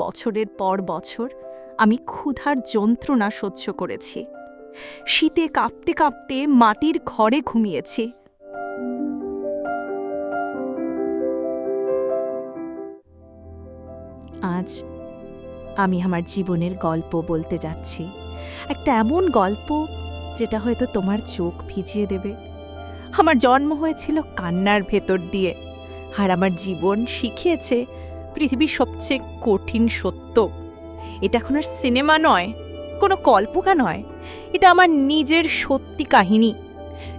বছরের পর বছর আমি ক্ষুধার যন্ত্রণা সহ্য করেছি। শীতে কাঁপতে কাঁপতে মাটির ঘরে ঘুমিয়েছি। আজ আমি আমার জীবনের গল্প বলতে যাচ্ছি। একটা এমন গল্প যেটা হয়তো তোমার চোখ ভিজিয়ে দেবে। আমার জন্ম হয়েছিল কান্নার ভেতর দিয়ে। আর আমার জীবন শিখিয়েছে পৃথিবীর সবচেয়ে কঠিন সত্য। এটা কোনো সিনেমা নয়, কোনো কল্পকা নয়। এটা আমার নিজের সত্যি কাহিনী।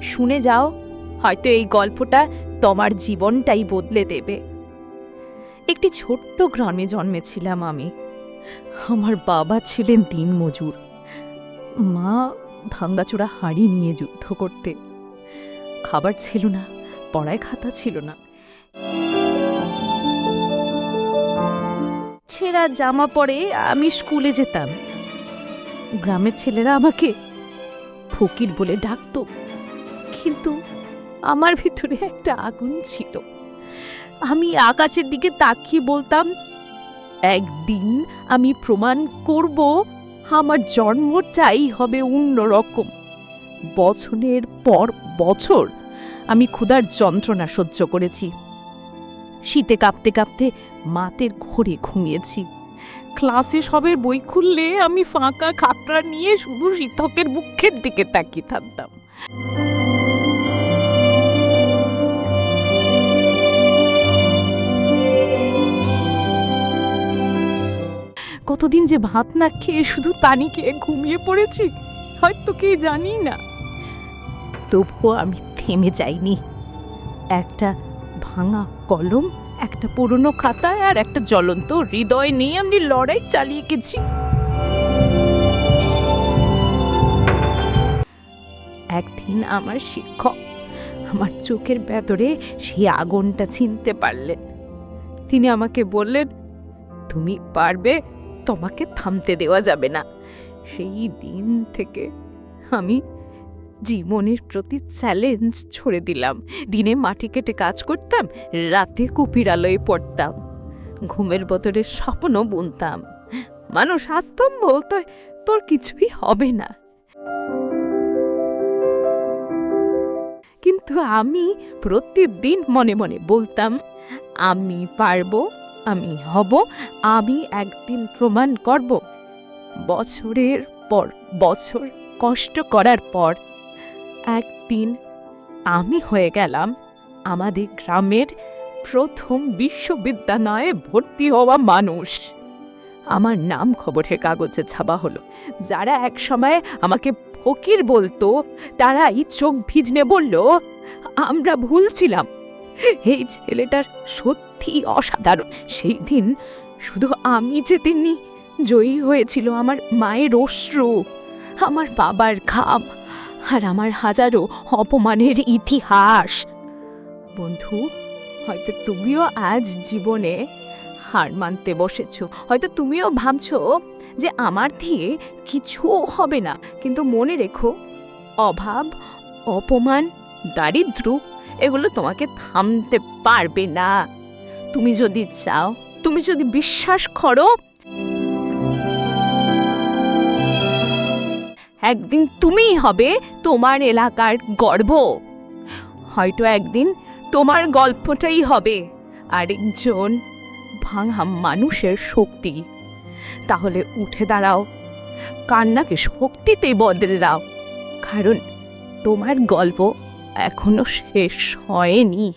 শুনে যাও, হয়তো এই গল্পটা তোমার জীবনটাই বদলে দেবে। একটি ছোট্ট গ্রামে জন্মেছিলাম আমি। আমার বাবা ছিলেন দিনমজুর। মা ভাঙ্গাচোরা হাঁড়ি নিয়ে যুদ্ধ করতে। খাবার ছিল না, পড়ায় খাতা ছিল না। ছেঁড়া জামা পরে আমি স্কুলে যেতাম। গ্রামের ছেলেরা আমাকে ফকির বলে ডাকত, কিন্তু আমার ভিতরে একটা আগুন ছিল। আমি আকাশের দিকে তাকিয়ে বলতাম, একদিন আমি প্রমাণ করব, আমার জন্মটাই হবে অন্যরকম বছরের পর বছর আমি ক্ষুধার যন্ত্রণা সহ্য করেছি। শীতে কাঁপতে কাঁপতে মাতের ঘরে ঘুমিয়েছি। ক্লাসে সবের বই খুললে আমি ফাঁকা খাতরা নিয়ে শুধু শিক্ষকের মুখের দিকে তাকিয়ে থাকতাম। কতদিন যে ভাত না খেয়ে শুধু পানি খেয়ে ঘুমিয়ে পড়েছি, হয়তো কে জানি না। তবুও আমি থেমে যাইনি। একটা ভাঙা কলম, একটা পুরনো খাতায় আর একটা জ্বলন্ত হৃদয় নিয়ে আমি লড়াই চালিয়ে গেছি। একদিন আমার শিক্ষক আমার চোখের ভেতরে সেই আগুনটা চিনতে পারলেন। তিনি আমাকে বললেন, তুমি পারবে, তোমাকে থামতে দেওয়া যাবে না। সেই দিন থেকে আমি জীবনের প্রতি চ্যালেঞ্জ ছড়ে দিলাম। দিনে মাটি কেটে কাজ করতাম, রাতে কুপির আলোয় পড়তাম। ঘুমের বদলে স্বপ্ন বুনতাম। মানুষ আসতাম বলতো তোর কিছুই হবে না। কিন্তু আমি প্রতিদিন মনে মনে বলতাম, আমি পারব, আমি হব, আমি একদিন প্রমাণ করব। বছরের পর, বছর কষ্ট করার পর একদিন আমি হয়ে গেলাম আমাদের গ্রামের প্রথম বিশ্ববিদ্যালয়ে ভর্তি হওয়া মানুষ। আমার নাম খবরের কাগজে ছাপা হলো। যারা এক সময় আমাকে ফকির বলতো, তারাই চোখ ভিজনে বলল, আমরা ভুলছিলাম এই ছেলেটার সত্যি অসাধারণ। সেই দিন শুধু আমি যেতেনি জয়ী হয়েছিল আমার মায়ের অশ্রু, আমার বাবার ঘাম আর আমার হাজারো অপমানের ইতিহাস। বন্ধু, হয়তো তুমিও আজ জীবনে হার মানতে বসেছ। হয়তো তুমিও ভাবছ যে আমার দিয়ে কিছু হবে না। কিন্তু মনে রেখো, অভাব, অপমান দারিদ্র এগুলো তোমাকে থামতে পারবে না। তুমি যদি চাও, তুমি যদি বিশ্বাস করো একদিন তুমিই হবে তোমার এলাকার গর্ব। হয়তো একদিন তোমার গল্পটাই হবে। আরেকজন ভাঙা মানুষের শক্তি। তাহলে উঠে দাঁড়াও। কান্নাকে শক্তিতে বদলে দাও। কারণ তোমার গল্প এখনও শেষ হয়নি।